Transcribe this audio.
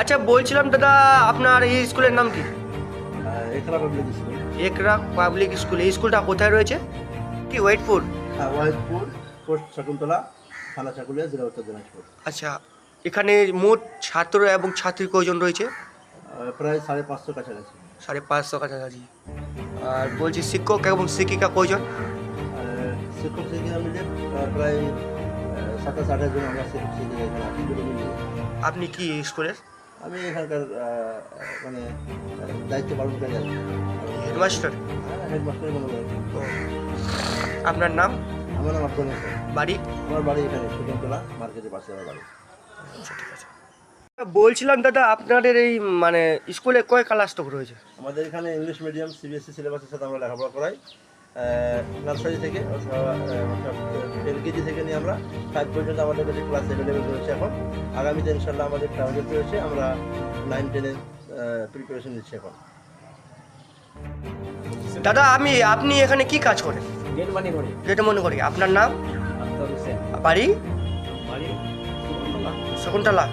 আচ্ছা বলছিলাম দাদা আপনার এই স্কুলের নাম কি? এখানে পাবলিক স্কুল একরা পাবলিক স্কুল এই স্কুলটা কোথায় রয়েছে? কি ওয়েটপুর ওয়াহিদপুর পোস্ট শকুন্তলা থানা চাকুলিয়া জেলা উত্তর দিনাজপুর। আচ্ছা এখানে মোট ছাত্র এবং ছাত্রী কয়জন রয়েছে? আহ, প্রায় সাড়ে পাঁচশো কাছাকাছি। সাড়ে পাঁচশো কাছাকাছি। আর বলছি শিক্ষক এবং শিক্ষিকা কয়জন? আহ, শিক্ষক শিক্ষিকা মিলে আহ, প্রায় আহ, সাতাশ আঠাশ জন আমরা শিক্ষক শিক্ষিকা এখানে আছি। দুটো মিলিয়ে আপনি কি স্কুলের? আমি এখানকার মানে দায়িত্ব পালনকারী আছি হেডমাস্টার? হেডমাস্টারের মনে করেন ও। আপনার নাম? আমার নাম আব্দুল বাড়ি? আমার বাড়ি এখানে শকুন্তলা মার্কেটের পাশে আমার বাড়ি। আচ্ছা ঠিক আছে। বলছিলাম দাদা আপনাদের এই মানে স্কুলে কয় ক্লাস তক রয়েছে? আমাদের এখানে ইংলিশ মিডিয়াম সিবিএসসি সিলেবাসের সাথে আমরা লেখাপড়া করাই। নার্সারি থেকে এলকেজি থেকে নিয়ে আমরা ফাইভ পর্যন্ত আমাদের কাছে ক্লাস অ্যাভেলেবেল রয়েছে এখন। আগামীতে ইনশাল্লাহ আমাদের টার্গেট রয়েছে আমরা নাইন টেনের প্রিপারেশন নিচ্ছি এখন। দাদা আমি আপনি এখানে কি কাজ করেন? গেট করি। যেটা মনে করি। আপনার নাম? আখতার হোসেন। বাড়ি? বাড়ি শকুন্তলা।